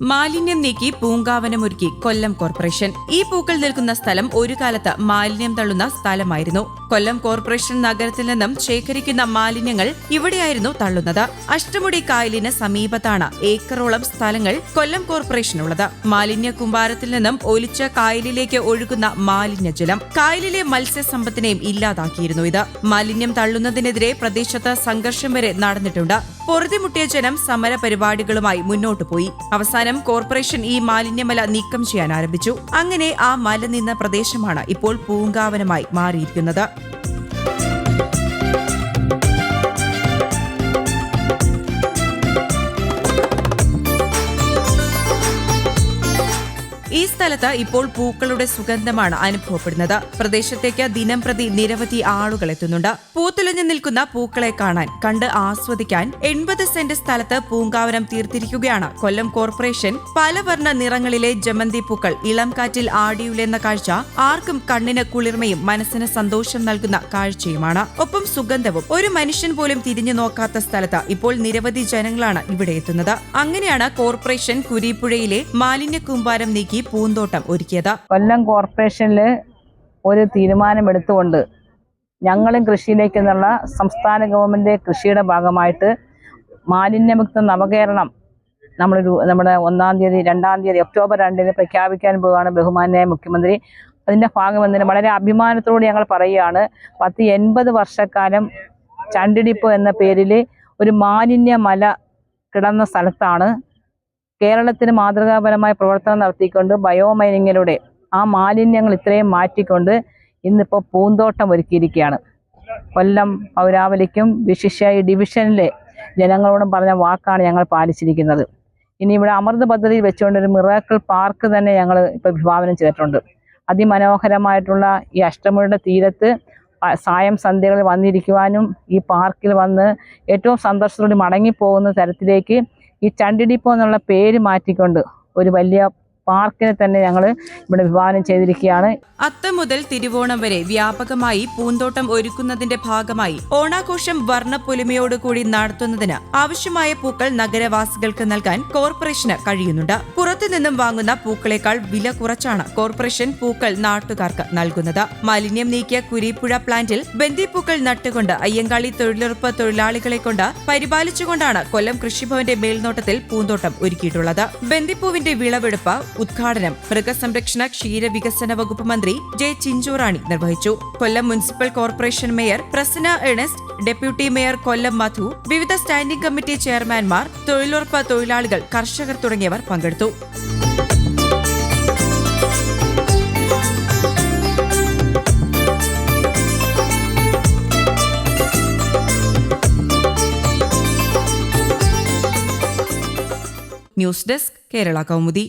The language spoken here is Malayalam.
മാലിന്യം നീക്കി പൂങ്കാവനമൊരുക്കി കൊല്ലം കോർപ്പറേഷൻ. ഈ പൂക്കൾ നിൽക്കുന്ന സ്ഥലം ഒരു കാലത്ത് മാലിന്യം തള്ളുന്ന സ്ഥലമായിരുന്നു. കൊല്ലം കോർപ്പറേഷൻ നഗരത്തിൽ നിന്നും ശേഖരിക്കുന്ന മാലിന്യങ്ങൾ ഇവിടെയായിരുന്നു തള്ളുന്നത്. അഷ്ടമുടി കായലിന് സമീപത്താണ് ഏക്കറോളം സ്ഥലങ്ങൾ കൊല്ലം കോർപ്പറേഷനുള്ളത്. മാലിന്യ കുമ്പാരത്തിൽ നിന്നും ഒലിച്ച കായലിലേക്ക് ഒഴുകുന്ന മാലിന്യജലം കായലിലെ മത്സ്യസമ്പത്തിനെയും ഇല്ലാതാക്കിയിരുന്നു ഇത്. മാലിന്യം തള്ളുന്നതിനെതിരെ പ്രദേശത്ത് സംഘർഷം വരെ നടന്നിട്ടുണ്ട്. പൊറുതിമുട്ടിയ ജനം സമര പരിപാടികളുമായി മുന്നോട്ടു പോയി. അവസാനം കോർപ്പറേഷൻ ഈ മാലിന്യമല നീക്കം ചെയ്യാൻ ആരംഭിച്ചു. അങ്ങനെ ആ മല നിന്ന പ്രദേശമാണ് ഇപ്പോൾ പൂങ്കാവനമായി മാറിയിരിക്കുന്നത്. സ്ഥലത്ത് ഇപ്പോൾ പൂക്കളുടെ സുഗന്ധമാണ് അനുഭവപ്പെടുന്നത്. പ്രദേശത്തേക്ക് ദിനം പ്രതി നിരവധി ആളുകൾ എത്തുന്നുണ്ട്. പൂത്തുലഞ്ഞു നിൽക്കുന്ന പൂക്കളെ കാണാൻ കണ്ട് ആസ്വദിക്കാൻ എൺപത് സെന്റ് സ്ഥലത്ത് പൂങ്കാവനം തീർത്തിരിക്കുകയാണ് കൊല്ലം കോർപ്പറേഷൻ. പലവർണ നിറങ്ങളിലെ ജമന്തി പൂക്കൾ ഇളം കാറ്റിൽ ആടിയുലെന്ന കാഴ്ച ആർക്കും കണ്ണിന് കുളിർമയും മനസ്സിന് സന്തോഷം നൽകുന്ന കാഴ്ചയുമാണ്. ഒപ്പം സുഗന്ധവും ഒരു മനുഷ്യൻ പോലും തിരിഞ്ഞു നോക്കാത്ത സ്ഥലത്ത് ഇപ്പോൾ നിരവധി ജനങ്ങളാണ് ഇവിടെ എത്തുന്നത്. അങ്ങനെയാണ് കോർപ്പറേഷൻ കുരീപ്പുഴയിലെ മാലിന്യ കൂമ്പാരം നീക്കി പൂന്തോട്ടം ഒരുക്കിയത്. കൊല്ലം കോർപ്പറേഷനിൽ ഒരു തീരുമാനമെടുത്തുകൊണ്ട് ഞങ്ങളും കൃഷിയിലേക്ക് എന്നുള്ള സംസ്ഥാന ഗവൺമെന്റ് കൃഷിയുടെ ഭാഗമായിട്ട് മാലിന്യമുക്ത നവകേരളം നമ്മളൊരു നമ്മുടെ ഒന്നാം തീയതി രണ്ടാം തീയതി ഒക്ടോബർ രണ്ടിന് പ്രഖ്യാപിക്കാൻ പോവുകയാണ് ബഹുമാനായ മുഖ്യമന്ത്രി. അതിന്റെ ഭാഗമെന്നതിന് വളരെ അഭിമാനത്തോടെ ഞങ്ങൾ പറയുകയാണ് പത്ത് എൺപത് വർഷക്കാലം ചണ്ടിടിപ്പ് എന്ന പേരിൽ ഒരു മാലിന്യ മല കിടന്ന സ്ഥലത്താണ് കേരളത്തിന് മാതൃകാപരമായ പ്രവർത്തനം നടത്തിക്കൊണ്ട് ബയോ ബയോമൈനിങ്ങിലൂടെ ആ മാലിന്യങ്ങൾ ഇത്രയും മാറ്റിക്കൊണ്ട് ഇന്നിപ്പോൾ പൂന്തോട്ടം ഒരുക്കിയിരിക്കുകയാണ്. കൊല്ലം പൗരാവലിക്കും വിശിഷ്യ ഈ ഡിവിഷനിലെ ജനങ്ങളോടും പറഞ്ഞ വാക്കാണ് ഞങ്ങൾ പാലിച്ചിരിക്കുന്നത്. ഇനി ഇവിടെ അമൃത് പദ്ധതിയിൽ വെച്ചുകൊണ്ട് ഒരു മിറാക്കിൾ പാർക്ക് തന്നെ ഞങ്ങൾ ഇപ്പോൾ വിഭാവനം ചെയ്തിട്ടുണ്ട്. അതിമനോഹരമായിട്ടുള്ള ഈ അഷ്ടമിയുടെ തീരത്ത് സായം സന്ധ്യകളിൽ വന്നിരിക്കുവാനും ഈ പാർക്കിൽ വന്ന് ഏറ്റവും സന്തോഷത്തോടെ മടങ്ങിപ്പോകുന്ന തരത്തിലേക്ക് ഈ ചണ്ടിടിപ്പോ എന്നുള്ള പേര് മാറ്റിക്കൊണ്ട് ഒരു വലിയ പാർക്കിനെ തന്നെ ഞങ്ങൾ ഇവിടെ വിഭാവനം ചെയ്തിരിക്കുകയാണ്. അത്തം മുതൽ തിരുവോണം വരെ വ്യാപകമായി പൂന്തോട്ടം ഒരുക്കുന്നതിന്റെ ഭാഗമായി ഓണാഘോഷം വർണപ്പൊലിമയോടുകൂടി നടത്തുന്നതിന് ആവശ്യമായ പൂക്കൾ നഗരവാസികൾക്ക് നൽകാൻ കോർപ്പറേഷന് കഴിയുന്നുണ്ട്. പുറത്തുനിന്നും വാങ്ങുന്ന പൂക്കളേക്കാൾ വില കുറച്ചാണ് കോർപ്പറേഷൻ പൂക്കൾ നാട്ടുകാർക്ക് നൽകുന്നത്. മാലിന്യം നീക്കിയ കുരിപ്പുഴ പ്ലാന്റിൽ ബന്ദിപ്പൂക്കൾ നട്ടുകൊണ്ട് അയ്യങ്കാളി തൊഴിലുറപ്പ് തൊഴിലാളികളെ കൊണ്ട് പരിപാലിച്ചുകൊണ്ടാണ് കൊല്ലം കൃഷിഭവന്റെ മേൽനോട്ടത്തിൽ പൂന്തോട്ടം ഒരുക്കിയിട്ടുള്ളത്. ബന്ദിപ്പൂവിന്റെ വിളവെടുപ്പ് ഉദ്ഘാടനം മൃഗസംരക്ഷണ ക്ഷീരവികസന വകുപ്പ് മന്ത്രി ജെ ചിഞ്ചോറാണി നിർവഹിച്ചു. Kollam municipal corporation mayor Prasanna Ernest deputy mayor Kollam Madhu വിവിധ സ്റ്റാൻഡിംഗ് കമ്മിറ്റി ചെയർമാൻമാർ തൊഴിലുറപ്പ് തൊഴിലാളികൾ കർഷകർ തുടങ്ങിയവർ പങ്കെടുത്തു. News desk Kerala Kaumudi.